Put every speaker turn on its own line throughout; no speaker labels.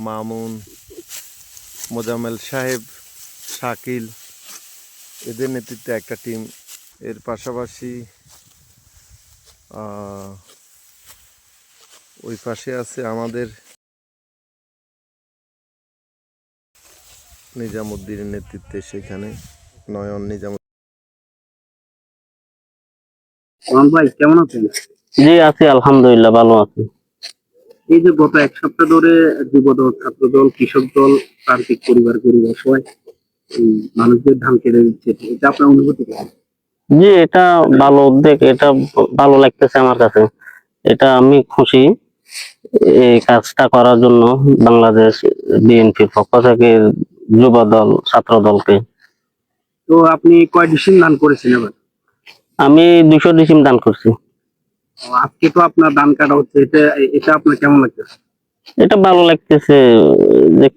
মামুন মোজাম্মেল সাহেব শাকিল এদের নেতৃত্বে একটা টিম এর পাশাপাশি আহ, ওই পাশে আছে আমাদের নিজামুদ্দিনের নেতৃত্বে সেখানে নয়ন নিজাম
ভাই কেমন আছেন?
জি আছি আলহামদুলিল্লাহ ভালো আছি।
এই যে গত এক সপ্তাহ ধরে যুব দল ছাত্র দল কৃষক দল প্রান্তিক পরিবার পরিবার সবাই মানুষদের ধান কেড়ে দিচ্ছে এটা আপনার অনুভূতি
জি এটা ভালো উদ্যোগ এটা ভালো লাগতেছে আমার কাছে। এটা আমি খুশি এই কাজটা করার জন্য বাংলাদেশ বিএনপির পক্ষ থেকে যুব দল ছাত্র দলকে
তো আপনি কয় ডিসিম দান করেছেন এবার?
আমি দুশো ডিসিম দান করছি।
আজকে তো আপনার ধান কাটা হচ্ছে এটা এটা আপনার কেমন লাগতেছে
এটা ভালো লাগতেছে যে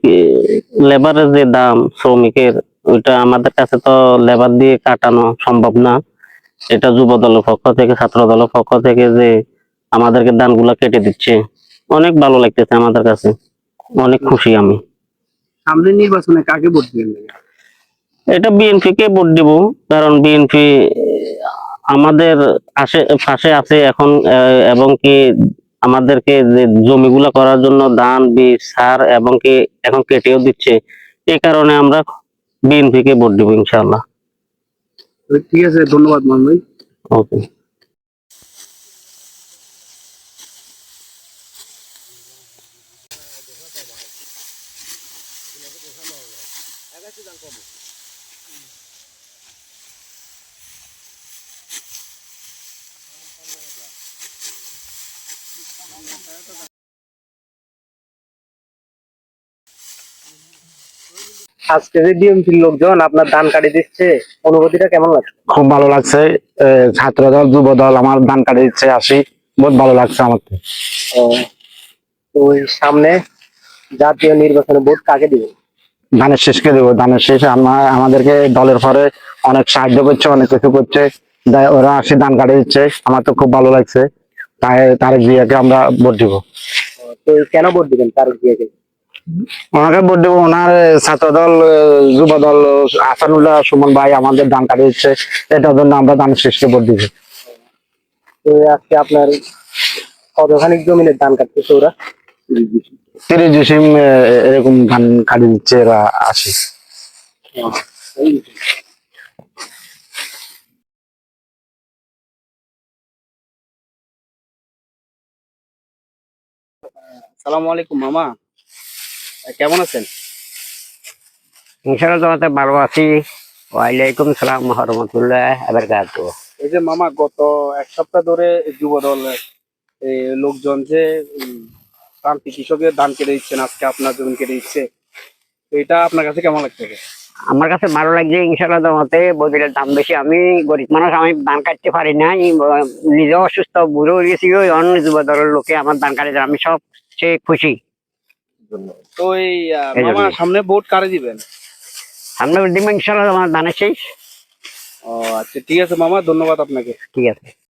লেবারের যে দাম শ্রমিকের ওইটা আমাদের কাছে তো লেবার দিয়ে কাটানো সম্ভব না। এটা যুব দলের পক্ষ থেকে ছাত্র দলের পক্ষ থেকে যে আমাদেরকে দানগুলা কেটে দিচ্ছে। অনেক ভালো লাগতেছে আমাদের কাছে। অনেক খুশি আমি।
সামনের নির্বাচনে কাকে ভোট দিবেন
এটা বিএনপি কে ভোট দিব কারণ বিএনপি আমাদের আশে পাশে আছে এখন এবং কি আমাদেরকে যে জমিগুলা করার জন্য ধান বীজ সার এবং কি এখন কেটেও দিচ্ছে এই কারণে আমরা বিএনপি কে ভোট দিব ইনশাল্লাহ
ঠিক আছে ধন্যবাদ মান ভাই।
ওকে।
আজকে যে ডিএমপির লোকজন আপনার ধান কাটি দিচ্ছে অনুভূতিটা কেমন লাগছে?
খুব ভালো লাগছে ছাত্র দল যুব দল আমার ধান কাটে দিচ্ছে আসি বহুত ভালো লাগছে আমাকে
ওই সামনে জাতীয় নির্বাচনে ভোট কাকে দিবেন
ধানের শেষকে দেবো ধানের শেষ আমার আমাদেরকে দলের পরে অনেক সাহায্য করছে অনেক কিছু করছে ওরা আসি ধান কাটে দিচ্ছে আমার তো খুব ভালো লাগছে। তারেক জিয়াকে আমরা ভোট দিব।
তো কেন ভোট দিবেন তারক জিয়াকে?
ওনাকে ভোট দেবো ওনার ছাত্র দল যুব দল আসানুল্লাহ সুমন ভাই আমাদের ধান কাটে দিচ্ছে এটার জন্য আমরা ধানের শেষকে ভোট দিব।
তো আজকে আপনার কতখানি জমিনের ধান কাটতেছে ওরা?
তিরিশ ডিসিম এরকম ধান কাটে দিচ্ছে এরা আসি।
সালামু আলাইকুম মামা। কেমন আছেন?
ইনশাআল্লাহ ভালো আছি। ওয়ালাইকুম সালাম রহমতুল্লাহ
এই যে মামা গত এক সপ্তাহ ধরে যুব দল এই লোকজন যে প্রান্তিক কৃষকের ধান কেটে দিচ্ছেন আজকে আপনার জমি কেটে দিচ্ছে এটা আপনার কাছে কেমন লাগতেছে?
আমার কাছে ভালো লাগছে ইনশাআল্লাহ তোমাতে বদিলের দাম বেশি। আমি গরিব মানুষ আমি ধান কাটতে পারি না নিজেও অসুস্থ বুড়ো হয়ে গেছি ওই অন্য যুব দলের লোকে আমার ধান কাটে। আমি সব সে খুশি।
তো এই মামা সামনে ভোট কারে দিবেন?
সামনে দিন ইনশাআল্লাহ আমার ধানের শেষ।
ও আচ্ছা ঠিক আছে মামা ধন্যবাদ আপনাকে।
ঠিক আছে।